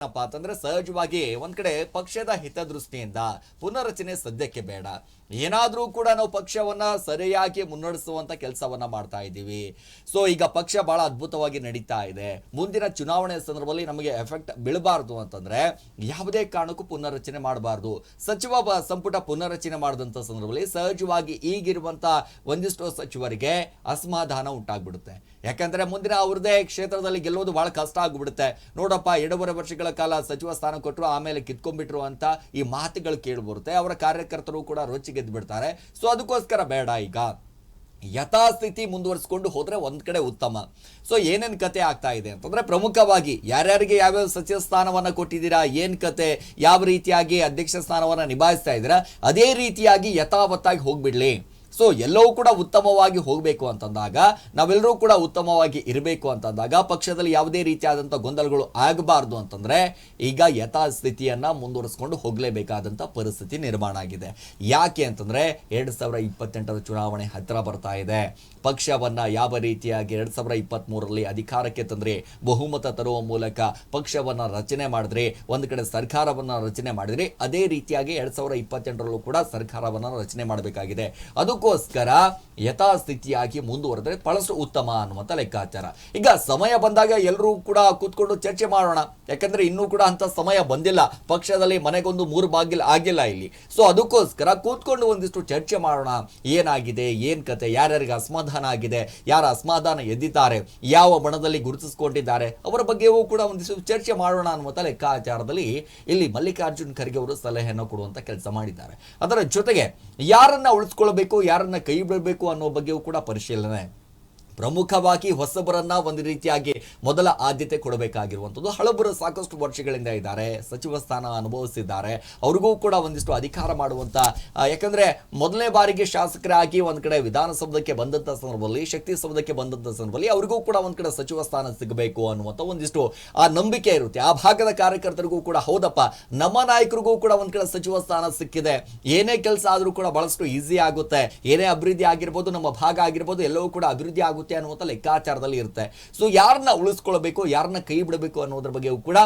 ಏನಪ್ಪಾ ಅಂತಂದ್ರೆ ಸಹಜವಾಗಿ ಒಂದ್ ಕಡೆ ಪಕ್ಷದ ಹಿತದೃಷ್ಟಿಯಿಂದ ಪುನರ್ರಚನೆ ಸದ್ಯಕ್ಕೆ ಬೇಡ. ಏನಾದ್ರೂ ಕೂಡ ನಾವು ಪಕ್ಷವನ್ನ ಸರಿಯಾಗಿ ಮುನ್ನಡೆಸುವಂತ ಕೆಲಸವನ್ನ ಮಾಡ್ತಾ ಇದ್ದೀವಿ. ಸೊ ಈಗ ಪಕ್ಷ ಬಹಳ ಅದ್ಭುತವಾಗಿ ನಡೀತಾ ಇದೆ. ಮುಂದಿನ ಚುನಾವಣೆ ಸಂದರ್ಭದಲ್ಲಿ ನಮಗೆ ಎಫೆಕ್ಟ್ ಬೀಳಬಾರ್ದು ಅಂತಂದ್ರೆ ಯಾವುದೇ ಕಾರಣಕ್ಕೂ ಪುನರ್ರಚನೆ ಮಾಡಬಾರ್ದು. ಸಚಿವ ಸಂಪುಟ ಪುನರಚನೆ ಮಾಡಿದಂತ ಸಂದರ್ಭದಲ್ಲಿ ಸಹಜವಾಗಿ ಈಗಿರುವಂತ ಒಂದಿಷ್ಟು ಸಚಿವರಿಗೆ ಅಸಮಾಧಾನ ಉಂಟಾಗ್ಬಿಡುತ್ತೆ. ಯಾಕಂದ್ರೆ ಮುಂದಿನ ಅವ್ರದೇ ಕ್ಷೇತ್ರದಲ್ಲಿ ಗೆಲ್ಲೋದು ಬಹಳ ಕಷ್ಟ ಆಗ್ಬಿಡುತ್ತೆ. ನೋಡಪ್ಪ, ಎರಡೂವರೆ ವರ್ಷಗಳ ಕಾಲ ಸಚಿವ ಸ್ಥಾನ ಕೊಟ್ಟರು, ಆಮೇಲೆ ಕಿತ್ಕೊಂಡ್ಬಿಟ್ರು ಅಂತ ಈ ಮಾತುಗಳು ಕೇಳಿ ಬರುತ್ತೆ. ಅವರ ಕಾರ್ಯಕರ್ತರು ಕೂಡ ರೋಚಿಗೆದ್ದು ಬಿಡ್ತಾರೆ ಸೊ ಅದಕ್ಕೋಸ್ಕರ ಬೇಡ ಈಗ. ಯಥಾಸ್ಥಿತಿ ಮುಂದುವರಿಸಿಕೊಂಡು ಹೋದರೆ ಒಂದು ಕಡೆ ಉತ್ತಮ. ಸೊ ಏನೇನು ಕತೆ ಆಗ್ತಾ ಇದೆ ಅಂತಂದರೆ ಪ್ರಮುಖವಾಗಿ ಯಾರ್ಯಾರಿಗೆ ಯಾವ್ಯಾವ ಸಚಿವ ಸ್ಥಾನವನ್ನು ಕೊಟ್ಟಿದ್ದೀರಾ, ಏನು ಕತೆ, ಯಾವ ರೀತಿಯಾಗಿ ಅಧ್ಯಕ್ಷ ಸ್ಥಾನವನ್ನು ನಿಭಾಯಿಸ್ತಾ ಇದ್ದೀರಾ, ಅದೇ ರೀತಿಯಾಗಿ ಯಥಾವತ್ತಾಗಿ ಹೋಗ್ಬಿಡ್ಲಿ. ಸೊ ಎಲ್ಲವೂ ಕೂಡ ಉತ್ತಮವಾಗಿ ಹೋಗಬೇಕು ಅಂತಂದಾಗ, ನಾವೆಲ್ಲರೂ ಕೂಡ ಉತ್ತಮವಾಗಿ ಇರಬೇಕು ಅಂತಂದಾಗ, ಪಕ್ಷದಲ್ಲಿ ಯಾವುದೇ ರೀತಿಯಾದಂಥ ಗೊಂದಲಗಳು ಆಗಬಾರ್ದು ಅಂತಂದರೆ, ಈಗ ಯಥಾಸ್ಥಿತಿಯನ್ನು ಮುಂದುವರಿಸ್ಕೊಂಡು ಹೋಗಲೇಬೇಕಾದಂಥ ಪರಿಸ್ಥಿತಿ ನಿರ್ಮಾಣ ಆಗಿದೆ. ಯಾಕೆ ಅಂತಂದರೆ, ಎರಡು ಸಾವಿರ ಇಪ್ಪತ್ತೆಂಟರ ಚುನಾವಣೆ ಹತ್ತಿರ ಬರ್ತಾ ಇದೆ. ಪಕ್ಷವನ್ನು ಯಾವ ರೀತಿಯಾಗಿ ಎರಡು ಸಾವಿರ ಇಪ್ಪತ್ತ್ಮೂರರಲ್ಲಿ ಅಧಿಕಾರಕ್ಕೆ ತಂದರೆ, ಬಹುಮತ ತರುವ ಮೂಲಕ ಪಕ್ಷವನ್ನು ರಚನೆ ಮಾಡಿದ್ರೆ, ಒಂದು ಕಡೆ ಸರ್ಕಾರವನ್ನು ರಚನೆ ಮಾಡಿದ್ರೆ, ಅದೇ ರೀತಿಯಾಗಿ ಎರಡು ಸಾವಿರ ಇಪ್ಪತ್ತೆಂಟರಲ್ಲೂ ಕೂಡ ಸರ್ಕಾರವನ್ನು ರಚನೆ ಮಾಡಬೇಕಾಗಿದೆ. ಅದಕ್ಕೋಸ್ಕರ ಯಥಾಸ್ಥಿತಿಯಾಗಿ ಮುಂದುವರೆದರೆ ಬಹಳಷ್ಟು ಉತ್ತಮ ಅನ್ನುವಂಥ ಲೆಕ್ಕಾಚಾರ. ಈಗ ಸಮಯ ಬಂದಾಗ ಎಲ್ಲರೂ ಕೂಡ ಕೂತ್ಕೊಂಡು ಚರ್ಚೆ ಮಾಡೋಣ. ಯಾಕಂದ್ರೆ ಇನ್ನೂ ಕೂಡ ಅಂತ ಸಮಯ ಬಂದಿಲ್ಲ. ಪಕ್ಷದಲ್ಲಿ ಮನೆಗೊಂದು ಮೂರು ಬಾಗಿಲು ಆಗಿಲ್ಲ ಇಲ್ಲಿ. ಸೊ ಅದಕ್ಕೋಸ್ಕರ ಕೂತ್ಕೊಂಡು ಒಂದಿಷ್ಟು ಚರ್ಚೆ ಮಾಡೋಣ. ಏನಾಗಿದೆ? ಏನ್ ಕತೆ? ಯಾರ್ಯಾರಿಗೆ ಅಸಮಾಧಾನ ಆಗಿದೆ? ಯಾರು ಅಸಮಾಧಾನ ಎದ್ದಿದ್ದಾರೆ? ಯಾವ ಬಣದಲ್ಲಿ ಗುರುತಿಸಿಕೊಂಡಿದ್ದಾರೆ? ಅವರ ಬಗ್ಗೆಯೂ ಕೂಡ ಒಂದಿಷ್ಟು ಚರ್ಚೆ ಮಾಡೋಣ ಅನ್ನುವಂಥ ಲೆಕ್ಕಾಚಾರದಲ್ಲಿ ಇಲ್ಲಿ ಮಲ್ಲಿಕಾರ್ಜುನ್ ಖರ್ಗೆ ಅವರು ಸಲಹೆಯನ್ನು ಕೊಡುವಂತ ಕೆಲಸ ಮಾಡಿದ್ದಾರೆ. ಅದರ ಜೊತೆಗೆ ಯಾರನ್ನ ಉಳಿಸ್ಕೊಳ್ಬೇಕು ಯಾರನ್ನ ಕೈ ಬಿಡಬೇಕು ಅನ್ನೋ ಬಗ್ಗೆಯೂ ಕೂಡ ಪರಿಶೀಲನೆ ಪ್ರಮುಖವಾಗಿ ಹೊಸಬರನ್ನ ಒಂದು ರೀತಿಯಾಗಿ ಮೊದಲ ಆದ್ಯತೆ ಕೊಡಬೇಕಾಗಿರುವಂಥದ್ದು. ಹಳಬರು ಸಾಕಷ್ಟು ವರ್ಷಗಳಿಂದ ಇದ್ದಾರೆ, ಸಚಿವ ಸ್ಥಾನ ಅನುಭವಿಸಿದ್ದಾರೆ. ಅವ್ರಿಗೂ ಕೂಡ ಒಂದಿಷ್ಟು ಅಧಿಕಾರ ಮಾಡುವಂತ ಯಾಕಂದ್ರೆ ಮೊದಲನೇ ಬಾರಿಗೆ ಶಾಸಕರಾಗಿ ಒಂದ್ ಕಡೆ ವಿಧಾನಸೌಧಕ್ಕೆ ಬಂದಂತ ಸಂದರ್ಭದಲ್ಲಿ, ಶಕ್ತಿ ಸೌಧಕ್ಕೆ ಬಂದಂತ ಸಂದರ್ಭದಲ್ಲಿ ಅವ್ರಿಗೂ ಕೂಡ ಒಂದ್ ಕಡೆ ಸಚಿವ ಸ್ಥಾನ ಸಿಗಬೇಕು ಅನ್ನುವಂಥ ಒಂದಿಷ್ಟು, ಆ, ನಂಬಿಕೆ ಇರುತ್ತೆ. ಆ ಭಾಗದ ಕಾರ್ಯಕರ್ತರಿಗೂ ಕೂಡ ಹೌದಪ್ಪ, ನಮ್ಮ ನಾಯಕರಿಗೂ ಕೂಡ ಒಂದ್ ಕಡೆ ಸಚಿವ ಸ್ಥಾನ ಸಿಕ್ಕಿದೆ. ಏನೇ ಕೆಲಸ ಆದರೂ ಕೂಡ ಬಹಳಷ್ಟು ಈಸಿ ಆಗುತ್ತೆ. ಏನೇ ಅಭಿವೃದ್ಧಿ ಆಗಿರ್ಬೋದು, ನಮ್ಮ ಭಾಗ ಆಗಿರ್ಬೋದು, ಎಲ್ಲವೂ ಕೂಡ ಅಭಿವೃದ್ಧಿ ಆಗುತ್ತೆ ಅನ್ನುವಂಥ ಲೆಕ್ಕಾಚಾರದಲ್ಲಿ ಇರುತ್ತೆ. ಸೊ ಯಾರನ್ನ ಉಳಿಸ್ಕೊಳ್ಬೇಕು, ಯಾರನ್ನ ಕೈ ಬಿಡಬೇಕು ಅನ್ನೋದ್ರ ಬಗ್ಗೆಯೂ ಕೂಡ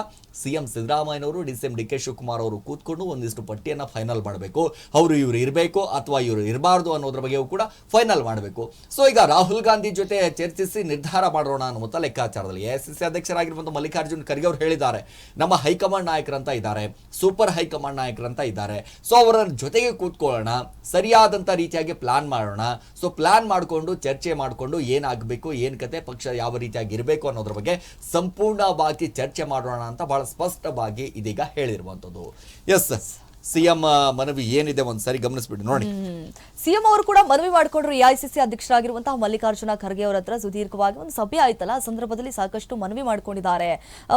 ಸಿಎಂ ಸಿದ್ದರಾಮಯ್ಯನವರು, D C M D K Shivakumar ಅವರು ಕೂತ್ಕೊಂಡು ಒಂದಿಷ್ಟು ಪಟ್ಟಿಯನ್ನ ಫೈನಲ್ ಮಾಡಬೇಕು. ಅವರು ಇವರು ಇರಬೇಕು ಅಥವಾ ಇವರು ಇರಬಾರ್ದು ಅನ್ನೋದ್ರ ಬಗ್ಗೆಯೂ ಕೂಡ ಫೈನಲ್ ಮಾಡಬೇಕು. ಸೊ ಈಗ ರಾಹುಲ್ ಗಾಂಧಿ ಜೊತೆ ಚರ್ಚಿಸಿ ನಿರ್ಧಾರ ಮಾಡೋಣ ಅನ್ನುವಂಥ ಲೆಕ್ಕಾಚಾರದಲ್ಲಿ ಎ ಸಿ ಅಧ್ಯಕ್ಷರಾಗಿರುವಂಥ ಮಲ್ಲಿಕಾರ್ಜುನ್ ಖರ್ಗೆ ಅವರು ಹೇಳಿದ್ದಾರೆ, ನಮ್ಮ ಹೈಕಮಾಂಡ್ ನಾಯಕರಂತ ಇದ್ದಾರೆ, ಸೂಪರ್ ಹೈಕಮಾಂಡ್ ನಾಯಕರಂತ ಇದ್ದಾರೆ. ಸೊ ಅವರ ಜೊತೆಗೆ ಕೂತ್ಕೊಳ್ಳೋಣ ಸರಿಯಾದಂಥ ರೀತಿಯಾಗಿ ಪ್ಲಾನ್ ಮಾಡೋಣ. ಸೊ ಪ್ಲಾನ್ ಮಾಡಿಕೊಂಡು, ಚರ್ಚೆ ಮಾಡಿಕೊಂಡು ಏನಾಗಬೇಕು ಏನು ಕತೆ ಪಕ್ಷ ಯಾವ ರೀತಿಯಾಗಿ ಇರಬೇಕು ಅನ್ನೋದ್ರ ಬಗ್ಗೆ ಸಂಪೂರ್ಣವಾಗಿ ಚರ್ಚೆ ಮಾಡೋಣ ಅಂತ ಬಹಳ ಸ್ಪಷ್ಟವಾಗಿ ಇದೀಗ ಹೇಳಿರುವಂಥದ್ದು. ಎಸ್ ಎಸ್ ಸಿಎಂ ಮನವಿ ಏನಿದೆ ಒಂದ್ಸರಿ ಗಮನಿಸ್ಬಿಟ್ಟು ನೋಡಿ. ಸಿಎಂ ಅವರು ಕೂಡ ಮನವಿ ಮಾಡಿಕೊಂಡ್ರು ಎಐಸಿಸಿ ಅಧ್ಯಕ್ಷರಾಗಿರುವಂತಹ ಮಲ್ಲಿಕಾರ್ಜುನ ಖರ್ಗೆ ಅವರ ಹತ್ರ ಸುದೀರ್ಘವಾಗಿ ಒಂದು ಸಭೆ ಆಯ್ತಲ್ಲ, ಆ ಸಂದರ್ಭದಲ್ಲಿ ಸಾಕಷ್ಟು ಮನವಿ ಮಾಡಿಕೊಂಡಿದ್ದಾರೆ.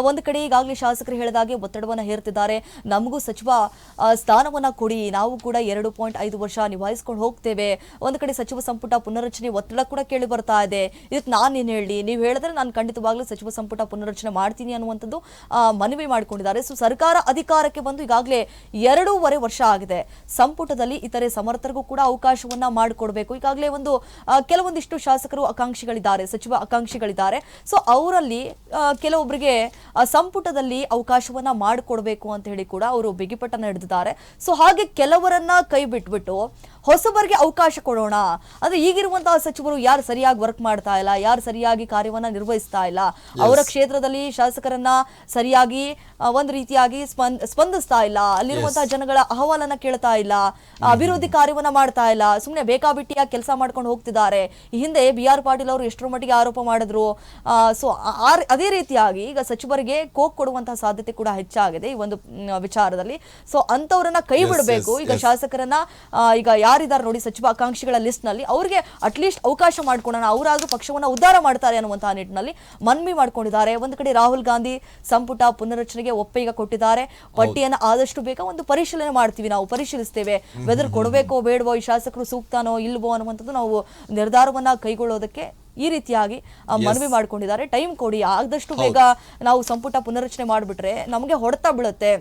ಒಂದು ಕಡೆ ಈಗಾಗಲೇ ಶಾಸಕರು ಹೇಳಿದಾಗೆ ಒತ್ತಡವನ್ನ ಹೇರ್ತಿದ್ದಾರೆ. ನಮಗೂ ಸಚಿವ ಸ್ಥಾನವನ್ನ ಕೊಡಿ. ನಾವು ಕೂಡ ಎರಡು ಪಾಯಿಂಟ್ ಐದು ವರ್ಷ ನಿಭಾಯಿಸ್ಕೊಂಡು ಹೋಗ್ತೇವೆ. ಒಂದು ಕಡೆ ಸಚಿವ ಸಂಪುಟ ಪುನರ್ರಚನೆ ಒತ್ತಡ ಕೂಡ ಕೇಳಿ ಬರ್ತಾ ಇದೆ. ಇದಕ್ಕೆ ನಾನೇನು ಹೇಳಿ? ನೀವು ಹೇಳಿದ್ರೆ ನಾನು ಖಂಡಿತವಾಗ್ಲೂ ಸಚಿವ ಸಂಪುಟ ಪುನರ್ರಚನೆ ಮಾಡ್ತೀನಿ ಅನ್ನುವಂಥದ್ದು ಮನವಿ ಮಾಡಿಕೊಂಡಿದ್ದಾರೆ. ಸೊ, ಸರ್ಕಾರ ಅಧಿಕಾರಕ್ಕೆ ಬಂದು ಈಗಾಗಲೇ ಎರಡೂವರೆ ವರ್ಷ ಆಗಿದೆ. ಸಂಪುಟದಲ್ಲಿ ಇತರೆ ಸಮರ್ಥರಿಗೂ ಕೂಡ ಅವಕಾಶವನ್ನ ಮಾಡಿಕೊಡಬೇಕು. ಈಗಾಗಲೇ ಒಂದು ಕೆಲವೊಂದಿಷ್ಟು ಶಾಸಕರು ಆಕಾಂಕ್ಷಿಗಳಿದ್ದಾರೆ, ಸಚಿವ ಆಕಾಂಕ್ಷಿಗಳಿದ್ದಾರೆ. ಸೊ ಅವರಲ್ಲಿ ಕೆಲವೊಬ್ಬರಿಗೆ ಸಂಪುಟದಲ್ಲಿ ಅವಕಾಶವನ್ನ ಮಾಡಿಕೊಡಬೇಕು ಅಂತ ಹೇಳಿ ಕೂಡ ಅವರು ಬಿಗಿಪಟ್ಟನ ಹಿಡಿದಿದ್ದಾರೆ. ಸೊ ಹಾಗೆ ಕೆಲವರನ್ನ ಕೈ ಬಿಟ್ಬಿಟ್ಟು ಹೊಸಬರಿಗೆ ಅವಕಾಶ ಕೊಡೋಣ. ಅಂದ್ರೆ ಈಗಿರುವಂತಹ ಸಚಿವರು ಯಾರು ಸರಿಯಾಗಿ ವರ್ಕ್ ಮಾಡ್ತಾ ಇಲ್ಲ ಯಾರು ಸರಿಯಾಗಿ ಕಾರ್ಯವನ್ನ ನಿರ್ವಹಿಸ್ತಾ ಇಲ್ಲ ಅವರ ಕ್ಷೇತ್ರದಲ್ಲಿ ಶಾಸಕರನ್ನ ಸರಿಯಾಗಿ ಒಂದು ರೀತಿಯಾಗಿ ಸ್ಪಂದ್ ಸ್ಪಂದಿಸ್ತಾ ಇಲ್ಲ. ಅಲ್ಲಿರುವಂತಹ ಜನಗಳ ಅಹವಾಲನ್ನ ಕೇಳ್ತಾ ಇಲ್ಲ ಅಭಿವೃದ್ಧಿ ಕಾರ್ಯವನ್ನ ಮಾಡ್ತಾ ಇಲ್ಲ. ಸುಮ್ಮನೆ ಬೇಕಾಬಿಟ್ಟಿಯಾಗಿ ಕೆಲಸ ಮಾಡ್ಕೊಂಡು ಹೋಗ್ತಿದ್ದಾರೆ. ಈ ಹಿಂದೆ ಬಿ ಆರ್ ಪಾಟೀಲ್ ಅವರು ಎಷ್ಟರ ಮಟ್ಟಿಗೆ ಆರೋಪ ಮಾಡಿದ್ರು. ಸೊ ಅದೇ ರೀತಿಯಾಗಿ ಈಗ ಸಚಿವರಿಗೆ ಕೋಕ್ ಕೊಡುವಂತಹ ಸಾಧ್ಯತೆ ಕೂಡ ಹೆಚ್ಚಾಗಿದೆ ಈ ಒಂದು ವಿಚಾರದಲ್ಲಿ. ಸೊ ಅಂತವರನ್ನ ಕೈ ಬಿಡಬೇಕು. ಈಗ. ಶಾಸಕರನ್ನ ಈಗ ಈಗ ಯಾರಿದ್ದಾರೆ ನೋಡಿ ಸಚಿವ ಆಕಾಂಕ್ಷಿಗಳ ಲಿಸ್ಟ್ನಲ್ಲಿ ಅವರಿಗೆ ಅಟ್ಲೀಸ್ಟ್ ಅವಕಾಶ ಮಾಡ್ಕೊಡೋಣ ಅವರಾದ್ರೂ ಪಕ್ಷವನ್ನ ಉದ್ಧಾರ ಮಾಡ್ತಾರೆ ಅನ್ನುವಂತಹ ನಿಟ್ಟಿನಲ್ಲಿ ಮನವಿ ಮಾಡ್ಕೊಂಡಿದ್ದಾರೆ. ಒಂದು ಕಡೆ ರಾಹುಲ್ ಗಾಂಧಿ ಸಂಪುಟ ಪುನರಚನೆಗೆ ಒಪ್ಪಿಗೆ ಕೊಟ್ಟಿದ್ದಾರೆ. ಪಟ್ಟಿಯನ್ನು ಆದಷ್ಟು ಬೇಗ ಒಂದು ಪರಿಶೀಲನೆ ಮಾಡ್ತೀವಿ ನಾವು ಪರಿಶೀಲಿಸ್ತೇವೆ. ವೆದರ್ ಕೊಡಬೇಕೋ ಬೇಡವೋ ಈ ಶಾಸಕರು ಸೂಕ್ತಾನೋ ಇಲ್ವೋ ಅನ್ನುವಂಥದ್ದು ನಾವು ನಿರ್ಧಾರವನ್ನ ಕೈಗೊಳ್ಳೋದಕ್ಕೆ ಈ ರೀತಿಯಾಗಿ ಮನವಿ ಮಾಡ್ಕೊಂಡಿದ್ದಾರೆ. ಟೈಮ್ ಕೊಡಿ ಆದಷ್ಟು ಬೇಗ ನಾವು ಸಂಪುಟ ಪುನರಚನೆ ಮಾಡಿಬಿಟ್ರೆ ನಮಗೆ ಹೊಡೆತ ಬೀಳುತ್ತೆ.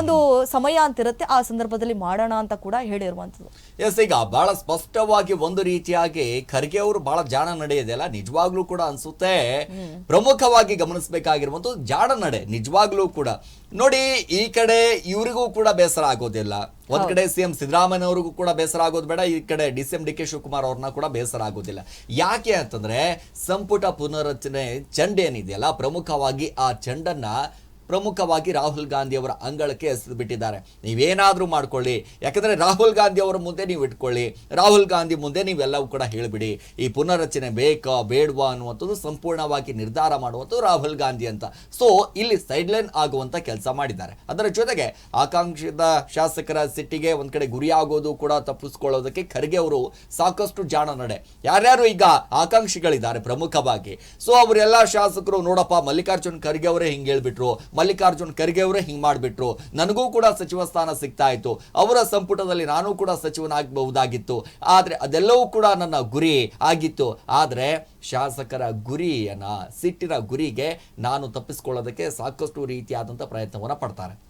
ಒಂದು ಸಮಯ ಅಂತಿರುತ್ತೆ ಆ ಸಂದರ್ಭದಲ್ಲಿ ಮಾಡೋಣ ಅಂತ ಕೂಡ ಹೇಳಿರುವಂತದ್ದು ಎಸ್ ಈಗ ಬಹಳ ಸ್ಪಷ್ಟವಾಗಿ ಒಂದು ರೀತಿಯಾಗಿ ಖರ್ಗೆ ಅವರು ಬಹಳ ಜಾಣ ನಡೆ ಇದೆಯಲ್ಲ ನಿಜವಾಗ್ಲೂ ಕೂಡ ಅನ್ಸುತ್ತೆ. ಪ್ರಮುಖವಾಗಿ ಗಮನಿಸಬೇಕಾಗಿರುವಂತ ಜಾಣ ನಡೆ ನಿಜವಾಗ್ಲೂ ಕೂಡ. ನೋಡಿ ಈ ಕಡೆ ಇವರಿಗೂ ಕೂಡ ಬೇಸರ ಆಗೋದಿಲ್ಲ. ಒಂದ್ ಕಡೆ ಸಿಎಂ ಸಿದ್ದರಾಮಯ್ಯನವರಿಗೂ ಕೂಡ ಬೇಸರ ಆಗೋದು ಬೇಡ ಈ ಕಡೆ D C M D K Shivakumar ಅವ್ರನ್ನ ಕೂಡ ಬೇಸರ ಆಗೋದಿಲ್ಲ. ಯಾಕೆ ಅಂತಂದ್ರೆ ಸಂಪುಟ ಪುನರಚನೆ ಚಂಡ ಏನಿದೆಯಲ್ಲ ಪ್ರಮುಖವಾಗಿ ಆ ಚೆಂಡನ್ನ ಪ್ರಮುಖವಾಗಿ ರಾಹುಲ್ ಗಾಂಧಿ ಅವರ ಅಂಗಳಕ್ಕೆ ಹೆಸರು ಬಿಟ್ಟಿದ್ದಾರೆ. ನೀವೇನಾದರೂ ಮಾಡ್ಕೊಳ್ಳಿ. ಯಾಕಂದರೆ ರಾಹುಲ್ ಗಾಂಧಿ ಅವರ ಮುಂದೆ ನೀವು ಇಟ್ಕೊಳ್ಳಿ. ರಾಹುಲ್ ಗಾಂಧಿ ಮುಂದೆ ನೀವೆಲ್ಲವೂ ಕೂಡ ಹೇಳಿಬಿಡಿ. ಈ ಪುನರ್ರಚನೆ ಬೇಕಾ, ಬೇಡವಾ ಅನ್ನುವಂಥದ್ದು ಸಂಪೂರ್ಣವಾಗಿ ನಿರ್ಧಾರ ಮಾಡುವಂಥದ್ದು ರಾಹುಲ್ ಗಾಂಧಿ ಅಂತ. ಸೊ ಇಲ್ಲಿ ಸೈಡ್ಲೈನ್ ಆಗುವಂಥ ಕೆಲಸ ಮಾಡಿದ್ದಾರೆ. ಅದರ ಜೊತೆಗೆ ಆಕಾಂಕ್ಷಿತ ಶಾಸಕರ ಸಿಟ್ಟಿಗೆ ಒಂದು ಕಡೆ ಗುರಿಯಾಗೋದು ಕೂಡ ತಪ್ಪಿಸ್ಕೊಳ್ಳೋದಕ್ಕೆ ಖರ್ಗೆ ಅವರು ಸಾಕಷ್ಟು ಜಾಣ ನಡೆ. ಯಾರ್ಯಾರು ಈಗ ಆಕಾಂಕ್ಷಿಗಳಿದ್ದಾರೆ ಪ್ರಮುಖವಾಗಿ. ಸೊ ಅವರೆಲ್ಲ ಶಾಸಕರು ನೋಡಪ್ಪ, ಮಲ್ಲಿಕಾರ್ಜುನ್ ಖರ್ಗೆ ಅವರೇ ಹಿಂಗೆ ಹೇಳ್ಬಿಟ್ರು. ಮಲ್ಲಿಕಾರ್ಜುನ್ ಖರ್ಗೆ ಅವರೇ ಹಿಂಗ್ ಮಾಡಿಬಿಟ್ರು. ನನಗೂ ಕೂಡ ಸಚಿವ ಸ್ಥಾನ ಸಿಗ್ತಾ ಇತ್ತು. ಅವರ ಸಂಪುಟದಲ್ಲಿ ನಾನು ಕೂಡ ಸಚಿವನಾಗಬಹುದಾಗಿತ್ತು. ಆದರೆ ಅದೆಲ್ಲವೂ ಕೂಡ ನನ್ನ ಗುರಿ ಆಗಿತ್ತು. ಆದರೆ ಶಾಸಕರ ಗುರಿಯನ್ನ, ಸಿಟ್ಟಿನ ಗುರಿಗೆ ನಾನು ತಪ್ಪಿಸ್ಕೊಳ್ಳೋದಕ್ಕೆ ಸಾಕಷ್ಟು ರೀತಿಯಾದಂಥ ಪ್ರಯತ್ನವನ್ನು ಪಡ್ತಾರೆ.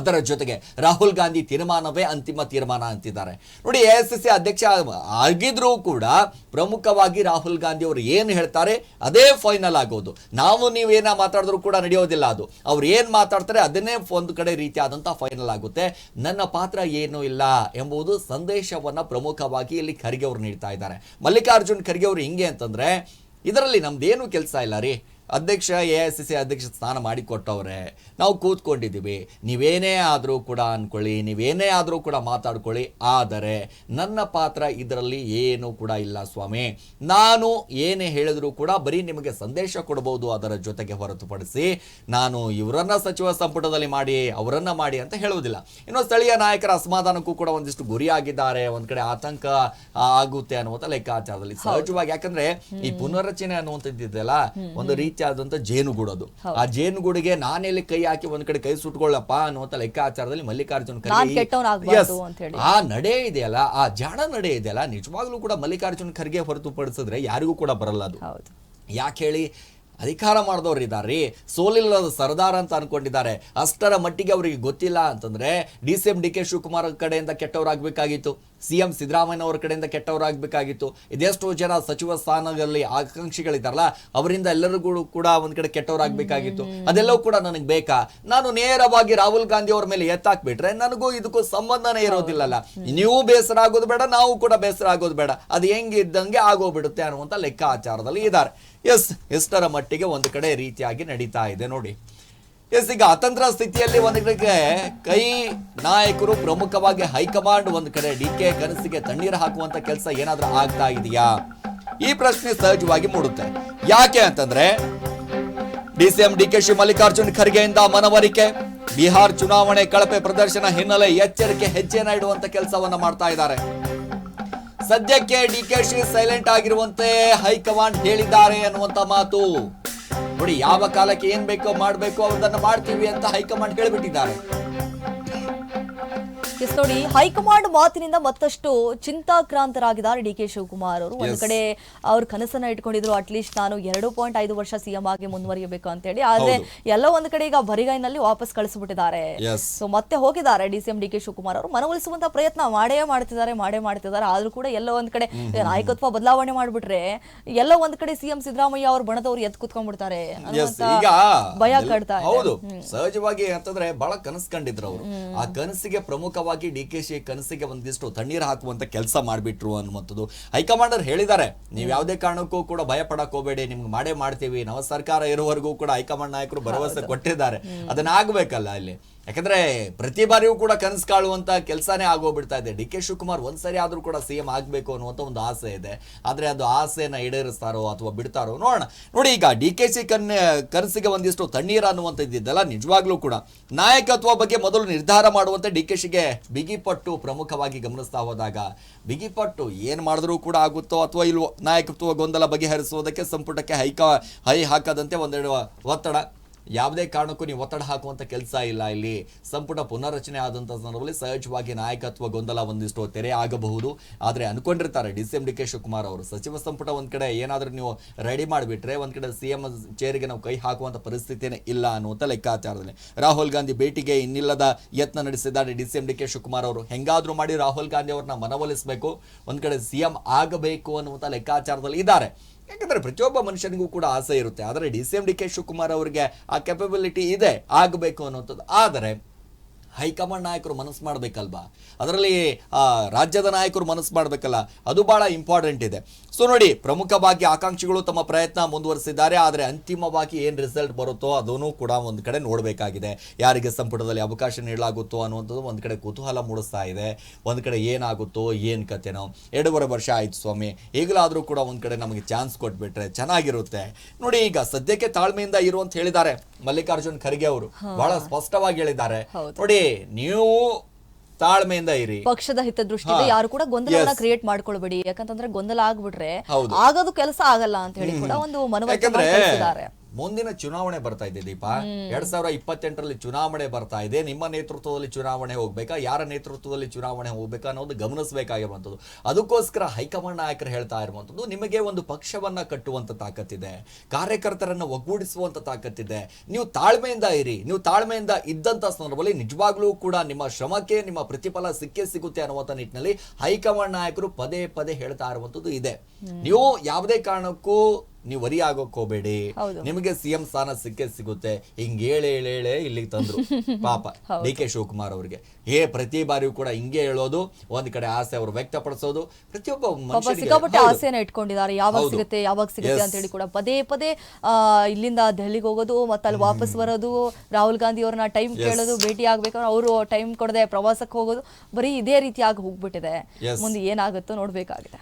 ಅದರ ಜೊತೆಗೆ ರಾಹುಲ್ ಗಾಂಧಿ ತೀರ್ಮಾನವೇ ಅಂತಿಮ ತೀರ್ಮಾನ ಅಂತಿದ್ದಾರೆ. ನೋಡಿ, ಎ ಎಸ್ ಸಿ ಅಧ್ಯಕ್ಷ ಆಗಿದ್ರೂ ಕೂಡ ಪ್ರಮುಖವಾಗಿ ರಾಹುಲ್ ಗಾಂಧಿ ಅವರು ಏನು ಹೇಳ್ತಾರೆ ಅದೇ ಫೈನಲ್ ಆಗೋದು. ನಾವು ನೀವೇನ ಮಾತಾಡಿದ್ರು ಕೂಡ ನಡೆಯೋದಿಲ್ಲ ಅದು. ಅವ್ರು ಏನು ಮಾತಾಡ್ತಾರೆ ಅದನ್ನೇ ಒಂದು ಕಡೆ ರೀತಿಯಾದಂಥ ಫೈನಲ್ ಆಗುತ್ತೆ. ನನ್ನ ಪಾತ್ರ ಏನೂ ಇಲ್ಲ ಎಂಬುದು ಸಂದೇಶವನ್ನು ಪ್ರಮುಖವಾಗಿ ಇಲ್ಲಿ ಖರ್ಗೆ ಅವರು ನೀಡ್ತಾ ಇದ್ದಾರೆ. ಮಲ್ಲಿಕಾರ್ಜುನ್ ಖರ್ಗೆ ಅವರು ಹಿಂಗೆ ಅಂತಂದರೆ, ಇದರಲ್ಲಿ ನಮ್ದೇನು ಕೆಲಸ ಇಲ್ಲ ರೀ? ಅಧ್ಯಕ್ಷ ಎ ಐ ಸಿ ಸಿ ಅಧ್ಯಕ್ಷ ಸ್ಥಾನ ಮಾಡಿಕೊಟ್ಟವ್ರೆ. ನಾವು ಕೂತ್ಕೊಂಡಿದ್ದೀವಿ. ನೀವೇನೇ ಆದರೂ ಕೂಡ ಅಂದ್ಕೊಳ್ಳಿ ನೀವೇನೇ ಆದರೂ ಕೂಡ ಮಾತಾಡ್ಕೊಳ್ಳಿ. ಆದರೆ ನನ್ನ ಪಾತ್ರ ಇದರಲ್ಲಿ ಏನೂ ಕೂಡ ಇಲ್ಲ ಸ್ವಾಮಿ. ನಾನು ಏನೇ ಹೇಳಿದರೂ ಕೂಡ ಬರೀ ನಿಮಗೆ ಸಂದೇಶ ಕೊಡಬಹುದು ಅದರ ಜೊತೆಗೆ ಹೊರತುಪಡಿಸಿ. ನಾನು ಇವರನ್ನ ಸಚಿವ ಸಂಪುಟದಲ್ಲಿ ಮಾಡಿ ಅವರನ್ನ ಮಾಡಿ ಅಂತ ಹೇಳುವುದಿಲ್ಲ. ಇನ್ನು ಸ್ಥಳೀಯ ನಾಯಕರ ಅಸಮಾಧಾನಕ್ಕೂ ಕೂಡ ಒಂದಿಷ್ಟು ಗುರಿಯಾಗಿದ್ದಾರೆ. ಒಂದ್ ಕಡೆ ಆತಂಕ ಆಗುತ್ತೆ ಅನ್ನುವಂಥ ಲೆಕ್ಕಾಚಾರದಲ್ಲಿ ಸಹಜವಾಗಿ. ಯಾಕಂದ್ರೆ ಈ ಪುನರ್ರಚನೆ ಅನ್ನುವಂಥದ್ದಿದೆಯಲ್ಲ ಒಂದು ರೀತಿಯಾದಂತ ಜೇನುಗೂಡದು. ಆ ಜೇನುಗೂಡಿಗೆ ನಾನೆಲ್ಲಿ ಕೈ ಹಾಕಿ ಒಂದ್ ಕಡೆ ಕೈ ಸುಟ್ಕೊಳ್ಳಪ್ಪ ಅನ್ನುವಂಥ ಲೆಕ್ಕಾಚಾರದಲ್ಲಿ ಮಲ್ಲಿಕಾರ್ಜುನ್ ಖರ್ಗೆ. ಆ ನಡೆ ಇದೆಯಲ್ಲ ಆ ಜಾಣ ನಡೆ ಇದೆಯಲ್ಲ ನಿಜವಾಗ್ಲೂ ಕೂಡ ಮಲ್ಲಿಕಾರ್ಜುನ್ ಖರ್ಗೆ ಹೊರತುಪಡಿಸಿದ್ರೆ ಯಾರಿಗೂ ಕೂಡ ಬರಲ್ಲ ಅದು. ಯಾಕೆ ಹೇಳಿ? ಅಧಿಕಾರ ಮಾಡಿದವ್ರು ಇದ್ದಾರೆ ಸೋಲಿಲ್ಲದ ಸರ್ದಾರ್ ಅಂತ ಅನ್ಕೊಂಡಿದ್ದಾರೆ. ಅಷ್ಟರ ಮಟ್ಟಿಗೆ ಅವರಿಗೆ ಗೊತ್ತಿಲ್ಲ ಅಂತಂದ್ರೆ D C M D K Shivakumar ಕಡೆಯಿಂದ ಕೆಟ್ಟವರಾಗಬೇಕಾಗಿತ್ತು. ಸಿ ಎಂ ಸಿದ್ದರಾಮಯ್ಯ ಅವರ ಕಡೆಯಿಂದ ಕೆಟ್ಟವರಾಗಬೇಕಾಗಿತ್ತು. ಇದೆಷ್ಟೋ ಜನ ಸಚಿವ ಸ್ಥಾನದಲ್ಲಿ ಆಕಾಂಕ್ಷಿಗಳಿದ್ದಾರಲ್ಲ ಅವರಿಂದ ಎಲ್ಲರಿಗೂ ಕೂಡ ಒಂದ್ ಕಡೆ ಕೆಟ್ಟವರಾಗಬೇಕಾಗಿತ್ತು. ಅದೆಲ್ಲವೂ ಕೂಡ ನನಗೆ ಬೇಕಾ? ನಾನು ನೇರವಾಗಿ ರಾಹುಲ್ ಗಾಂಧಿ ಅವ್ರ ಮೇಲೆ ಎತ್ತಾಕ್ಬಿಟ್ರೆ ನನಗೂ ಇದಕ್ಕೂ ಸಂಬಂಧನೇ ಇರೋದಿಲ್ಲಲ್ಲ. ನೀವು ಬೇಸರ ಆಗೋದು ಬೇಡ ನಾವು ಕೂಡ ಬೇಸರ ಆಗೋದು ಬೇಡ. ಅದು ಹೆಂಗಿದ್ದಂಗೆ ಆಗೋಗ್ಬಿಡುತ್ತೆ ಅನ್ನುವಂಥ ಲೆಕ್ಕಾಚಾರದಲ್ಲಿ ಇದ್ದಾರೆ. ಎಸ್ ಎಷ್ಟರ ಮಟ್ಟಿಗೆ ಒಂದು ಕಡೆ ರೀತಿಯಾಗಿ ನಡೀತಾ ಇದೆ ನೋಡಿ. ಎಸ್ ಈಗ ಅತಂತ್ರ ಸ್ಥಿತಿಯಲ್ಲಿ ಒಂದು ಕಡೆಗೆ ಕೈ ನಾಯಕರು ಪ್ರಮುಖವಾಗಿ ಹೈಕಮಾಂಡ್ ಒಂದು ಕಡೆ, ಡಿ ಕೆ ಕನಸಿಗೆ ತಣ್ಣೀರು ಹಾಕುವಂತ ಕೆಲಸ ಏನಾದರೂ ಆಗ್ತಾ ಇದೆಯಾ? ಈ ಪ್ರಶ್ನೆ ಸಹಜವಾಗಿ ಮೂಡುತ್ತೆ. ಯಾಕೆ ಅಂತಂದ್ರೆ ಡಿ ಕೆ ಶಿ ಮಲ್ಲಿಕಾರ್ಜುನ್ ಖರ್ಗೆಯಿಂದ ಮನವರಿಕೆ, ಬಿಹಾರ್ ಚುನಾವಣೆ ಕಳಪೆ ಪ್ರದರ್ಶನ ಹಿನ್ನೆಲೆ ಎಚ್ಚರಿಕೆ ಹೆಜ್ಜೆನ ಇಡುವಂತ ಕೆಲಸವನ್ನ ಮಾಡ್ತಾ ಇದ್ದಾರೆ. ಸದ್ಯಕ್ಕೆ ಡಿ ಕೆ ಶಿ ಸೈಲೆಂಟ್ ಆಗಿರುವಂತೆ ಹೈಕಮಾಂಡ್ ಹೇಳಿದ್ದಾರೆ ಅನ್ನುವಂತ ಮಾತು. ನೋಡಿ ಯಾವ ಕಾಲಕ್ಕೆ ಏನ್ ಬೇಕೋ ಮಾಡ್ಬೇಕು ಅದನ್ನ ಮಾಡ್ತೀವಿ ಅಂತ ಹೈಕಮಾಂಡ್ ಹೇಳ್ಬಿಟ್ಟಿದ್ದಾರೆ. ಎಸ್ ನೋಡಿ ಹೈಕಮಾಂಡ್ ಮಾತಿನಿಂದ ಮತ್ತಷ್ಟು ಚಿಂತಾಕ್ರಾಂತರಾಗಿದ್ದಾರೆ ಡಿ ಕೆ ಶಿವಕುಮಾರ್ ಅವರು. ಒಂದು. ಕಡೆ ಅವ್ರ ಕನಸನ್ನ ಇಟ್ಕೊಂಡಿದ್ರು ಅಟ್ಲೀಸ್ಟ್ ನಾನು ಎರಡು ಪಾಯಿಂಟ್ ಐದು ವರ್ಷ ಸಿಎಂ ಆಗಿ ಮುಂದುವರಿಯಬೇಕು ಅಂತ ಹೇಳಿ ಆದ್ರೆ ಎಲ್ಲ ಒಂದು ಕಡೆ ಈಗ ಬರಿಗೈನಲ್ಲಿ ವಾಪಸ್ ಕಳಿಸ್ಬಿಟ್ಟಿದ್ದಾರೆ. ಸೊ ಮತ್ತೆ ಹೋಗಿದ್ದಾರೆ D CM D K Shivakumar ಅವರು. ಮನವೊಲಿಸುವಂತ ಪ್ರಯತ್ನ ಮಾಡೇ ಮಾಡ್ತಿದ್ದಾರೆ ಮಾಡೇ ಮಾಡ್ತಿದ್ದಾರೆ. ಆದ್ರೂ ಕೂಡ ಎಲ್ಲೋ ಒಂದ್ ಕಡೆ ನಾಯಕತ್ವ ಬದಲಾವಣೆ ಮಾಡ್ಬಿಟ್ರೆ ಎಲ್ಲ ಒಂದ್ ಕಡೆ ಸಿಎಂ ಸಿದ್ದರಾಮಯ್ಯ ಅವ್ರ ಬಣದವ್ರು ಎದ್ ಕುತ್ಕೊಂಡ್ಬಿಡ್ತಾರೆ ಭಯ ಕಾಡ್ತಾರೆ ಹೌದು. ಸಹಜವಾಗಿ ಅಂತಂದ್ರೆ ಬಹಳ ಕನಸು ಕಂಡಿದ್ರು ಅವರು. ಆ ಕನಸಿಗೆ ಪ್ರಮುಖವಾಗಿ ಡಿ ಕೆ ಶಿ ಕನಸಿಗೆ ಒಂದಿಷ್ಟು ತಣ್ಣೀರು ಹಾಕುವಂತ ಕೆಲಸ ಮಾಡಿಬಿಟ್ರು ಅನ್ನುವಂಥದ್ದು ಹೈಕಮಾಂಡರ್ ಹೇಳಿದ್ದಾರೆ. ನೀವು ಯಾವುದೇ ಕಾರಣಕ್ಕೂ ಕೂಡ ಭಯ ಪಡಕ್ ಹೋಗಬೇಡಿ ನಿಮ್ಗೆ ಮಾಡೇ ಮಾಡ್ತೀವಿ. ನವ ಸರ್ಕಾರ ಇರುವವರೆಗೂ ಕೂಡ ಹೈಕಮಾಂಡ್ ನಾಯಕರು ಭರವಸೆ ಕೊಟ್ಟಿದ್ದಾರೆ. ಅದನ್ನ ಆಗ್ಬೇಕಲ್ಲ ಅಲ್ಲಿ. ಯಾಕಂದ್ರೆ ಪ್ರತಿ ಬಾರಿಯೂ ಕೂಡ ಕನಸು ಕಾಳುವಂತ ಕೆಲಸನೇ ಆಗೋಗ್ಬಿಡ್ತಾ ಇದೆ. ಡಿ ಕೆ ಶಿವಕುಮಾರ್ ಒಂದ್ಸರಿ ಆದ್ರೂ ಕೂಡ ಸಿಎಂ ಆಗ್ಬೇಕು ಅನ್ನುವಂತ ಒಂದು ಆಸೆ ಇದೆ. ಆದ್ರೆ ಅದು ಆಸೆನ ಈಡೇರಿಸ್ತಾರೋ ಅಥವಾ ಬಿಡ್ತಾರೋ ನೋಡೋಣ. ನೋಡಿ ಈಗ ಡಿ ಕೆ ಸಿ ಕನ್, ಕನಸಿಗೆ ಒಂದಿಷ್ಟು ತಣ್ಣೀರ ಅನ್ನುವಂಥದ್ದಿದ್ದಲ್ಲ ನಿಜವಾಗ್ಲೂ ಕೂಡ. ನಾಯಕತ್ವ ಬಗ್ಗೆ ಮೊದಲು ನಿರ್ಧಾರ ಮಾಡುವಂತ ಡಿ ಕೆ ಶಿಗೆ ಬಿಗಿಪಟ್ಟು ಪ್ರಮುಖವಾಗಿ ಗಮನಿಸ್ತಾ ಹೋದಾಗ ಬಿಗಿಪಟ್ಟು ಏನ್ ಮಾಡಿದ್ರೂ ಕೂಡ ಆಗುತ್ತೋ ಅಥವಾ ಇಲ್ವೋ, ನಾಯಕತ್ವ ಗೊಂದಲ ಬಗೆಹರಿಸುವುದಕ್ಕೆ ಸಂಪುಟಕ್ಕೆ ಹೈಕ, ಹೈ ಹಾಕದಂತೆ ಒಂದೆರಡು ಒತ್ತಡ ಯಾವುದೇ ಕಾರಣಕ್ಕೂ ನೀವು ಒತ್ತಡ ಹಾಕುವಂತ ಕೆಲಸ ಇಲ್ಲ. ಇಲ್ಲಿ ಸಂಪುಟ ಪುನರ್ರಚನೆ ಆದಂತ ಸಂದರ್ಭದಲ್ಲಿ ಸಹಜವಾಗಿ ನಾಯಕತ್ವ ಗೊಂದಲ ಒಂದಿಷ್ಟು ತೆರೆ ಆಗಬಹುದು. ಆದರೆ ಅನ್ಕೊಂಡಿರ್ತಾರೆ D C M D K Shivakumar ಅವರು. ಸಚಿವ ಸಂಪುಟ ಒಂದ್ ಕಡೆ ಏನಾದರೂ ನೀವು ರೆಡಿ ಮಾಡಿಬಿಟ್ರೆ ಒಂದ್ ಕಡೆ ಸಿಎಂ ಚೇರಿಗೆ ನಾವು ಕೈ ಹಾಕುವಂತ ಪರಿಸ್ಥಿತಿನೇ ಇಲ್ಲ ಅನ್ನುವಂತ ಲೆಕ್ಕಾಚಾರದಲ್ಲಿ. ರಾಹುಲ್ ಗಾಂಧಿ ಭೇಟಿಗೆ ಇನ್ನಿಲ್ಲದ ಯತ್ನ ನಡೆಸಿದ್ದಾರೆ D C M D K Shivakumar ಅವರು. ಹೆಂಗಾದ್ರೂ ಮಾಡಿ ರಾಹುಲ್ ಗಾಂಧಿ ಅವ್ರನ್ನ ಮನವೊಲಿಸಬೇಕು. ಒಂದ್ ಕಡೆ ಸಿಎಂ ಆಗಬೇಕು ಅನ್ನುವಂಥ ಲೆಕ್ಕಾಚಾರದಲ್ಲಿ ಇದ್ದಾರೆ. ಯಾಕಂದ್ರೆ ಪ್ರತಿಯೊಬ್ಬ ಮನುಷ್ಯನಿಗೂ ಕೂಡ ಆಸೆ ಇರುತ್ತೆ. ಆದರೆ D C M D K Shivakumar ಅವರಿಗೆ ಆ ಕೆಪಬಿಲಿಟಿ ಇದೆ, ಆಗಬೇಕು ಅನ್ನೋಂಥದ್ದು ಆದರೆ ಹೈಕಮಾಂಡ್ ನಾಯಕರು ಮನಸ್ಸು ಮಾಡಬೇಕಲ್ವಾ? ಅದರಲ್ಲಿ ರಾಜ್ಯದ ನಾಯಕರು ಮನಸ್ಸು ಮಾಡಬೇಕಲ್ಲ, ಅದು ಬಹಳ ಇಂಪಾರ್ಟೆಂಟ್ ಇದೆ. ಸೊ ನೋಡಿ ಪ್ರಮುಖವಾಗಿ ಆಕಾಂಕ್ಷಿಗಳು ತಮ್ಮ ಪ್ರಯತ್ನ ಮುಂದುವರಿಸಿದ್ದಾರೆ, ಆದರೆ ಅಂತಿಮವಾಗಿ ಏನು ರಿಸಲ್ಟ್ ಬರುತ್ತೋ ಅದನ್ನು ಕೂಡ ಒಂದು ಕಡೆ ನೋಡಬೇಕಾಗಿದೆ. ಯಾರಿಗೆ ಸಂಪುಟದಲ್ಲಿ ಅವಕಾಶ ನೀಡಲಾಗುತ್ತೋ ಅನ್ನುವಂಥದ್ದು ಒಂದು ಕಡೆ ಕುತೂಹಲ ಮೂಡಿಸ್ತಾ ಇದೆ. ಒಂದು ಕಡೆ ಏನಾಗುತ್ತೋ, ಏನು ಕತೆನೋ. ಎರಡೂವರೆ ವರ್ಷ ಆಯ್ತು ಸ್ವಾಮಿ. ಈಗಲಾದರೂ ಕೂಡ ಒಂದು ಕಡೆ ನಮಗೆ ಚಾನ್ಸ್ ಕೊಟ್ಬಿಟ್ರೆ ಚೆನ್ನಾಗಿರುತ್ತೆ. ನೋಡಿ, ಈಗ ಸದ್ಯಕ್ಕೆ ತಾಳ್ಮೆಯಿಂದ ಇರು ಅಂತ ಹೇಳಿದ್ದಾರೆ. ಮಲ್ಲಿಕಾರ್ಜುನ್ ಖರ್ಗೆ ಅವರು ಬಹಳ ಸ್ಪಷ್ಟವಾಗಿ ಹೇಳಿದ್ದಾರೆ ನೋಡಿ ನೀವು ತಾಳ್ಮೆಯಿಂದ ಇರಿ ಪಕ್ಷದ ಹಿತದೃಷ್ಟಿಯಿಂದ. ಯಾರು ಕೂಡ ಗೊಂದಲ. ಕ್ರಿಯೇಟ್ ಮಾಡ್ಕೊಳ್ಬೇಡಿ ಯಾಕಂತಂದ್ರೆ ಗೊಂದಲ ಆಗ್ಬಿಟ್ರೆ. ಆಗೋದು ಕೆಲಸ ಆಗಲ್ಲ ಅಂತ ಹೇಳಿ ಕೂಡ ಒಂದು ಮನವರಿಕೆ. ಮುಂದಿನ ಚುನಾವಣೆ ಬರ್ತಾ ಇದೆ ದೀಪ. ಎರಡ್ ಸಾವಿರ ಇಪ್ಪತ್ತೆಂಟರಲ್ಲಿ ಚುನಾವಣೆ ಬರ್ತಾ ಇದೆ. ನಿಮ್ಮ ನೇತೃತ್ವದಲ್ಲಿ ಚುನಾವಣೆ ಹೋಗ್ಬೇಕಾ? ಯಾರ ನೇತೃತ್ವದಲ್ಲಿ ಚುನಾವಣೆ ಹೋಗ್ಬೇಕಾ ಅನ್ನೋದು ಗಮನಿಸಬೇಕಾಗಿರುವಂಥದ್ದು. ಅದಕ್ಕೋಸ್ಕರ ಹೈಕಮಾಂಡ್ ನಾಯಕರು ಹೇಳ್ತಾ ಇರುವಂಥದ್ದು ನಿಮಗೆ ಒಂದು ಪಕ್ಷವನ್ನ ಕಟ್ಟುವಂತ ತಾಕತ್ತಿದೆ. ಕಾರ್ಯಕರ್ತರನ್ನ ಒಗ್ಗೂಡಿಸುವಂತ ತಾಕತ್ತಿದೆ. ನೀವು ತಾಳ್ಮೆಯಿಂದ ಇರಿ. ನೀವು ತಾಳ್ಮೆಯಿಂದ ಇದ್ದಂತ ಸಂದರ್ಭದಲ್ಲಿ ನಿಜವಾಗ್ಲೂ ಕೂಡ ನಿಮ್ಮ ಶ್ರಮಕ್ಕೆ ನಿಮ್ಮ ಪ್ರತಿಫಲ ಸಿಕ್ಕೇ ಸಿಗುತ್ತೆ ಅನ್ನುವಂಥ ನಿಟ್ಟಿನಲ್ಲಿ ಹೈಕಮಾಂಡ್ ನಾಯಕರು ಪದೇ ಪದೇ ಹೇಳ್ತಾ ಇರುವಂಥದ್ದು ಇದೆ. ನೀವು ಯಾವುದೇ ಕಾರಣಕ್ಕೂ ನೀವು ವರಿ ಆಗೋಕ್ ಹೋಗ್ಬೇಡಿ. ನಿಮಗೆ ಸಿಎಂ ಸ್ಥಾನ ಸಿಕ್ಕೇ ಸಿಗುತ್ತೆ. ಹಿಂಗ್ ಹೇಳಿ ಹೇಳೆ ಇಲ್ಲಿಗೆ ತಂದ್ರು. ಪಾಪ. ಡಿ ಕೆ ಶಿವಕುಮಾರ್ ಅವರಿಗೆ. ಏ ಪ್ರತಿ ಬಾರಿಯೂ ಕೂಡ ಹಿಂಗೆ ಹೇಳೋದು ಒಂದ್ ಕಡೆ ಆಸೆ ಅವರು ವ್ಯಕ್ತಪಡಿಸೋದು ಪ್ರತಿಯೊಬ್ಬ ಸಿಕ್ಕಾಪಟ್ಟೆ. ಆಸೆನ ಇಟ್ಕೊಂಡಿದ್ದಾರೆ. ಯಾವಾಗ. ಸಿಗುತ್ತೆ ಯಾವಾಗ ಸಿಗುತ್ತೆ ಅಂತ ಹೇಳಿ ಕೂಡ ಪದೇ ಪದೇ ಇಲ್ಲಿಂದ ದೆಹಲಿಗೆ ಹೋಗೋದು ಮತ್ತೆ ಅಲ್ಲಿ ವಾಪಸ್ ಬರೋದು ರಾಹುಲ್ ಗಾಂಧಿ ಅವ್ರನ್ನ ಟೈಮ್ ಕೇಳೋದು ಭೇಟಿ ಆಗ್ಬೇಕಂದ್ರೆ ಅವರು ಟೈಮ್ ಕೊಡದೆ ಪ್ರವಾಸಕ್ಕೆ ಹೋಗೋದು. ಬರೀ ಇದೇ ರೀತಿಯಾಗಿ ಹೋಗ್ಬಿಟ್ಟಿದೆ. ಮುಂದೆ ಏನಾಗುತ್ತೋ ನೋಡ್ಬೇಕಾಗಿದೆ.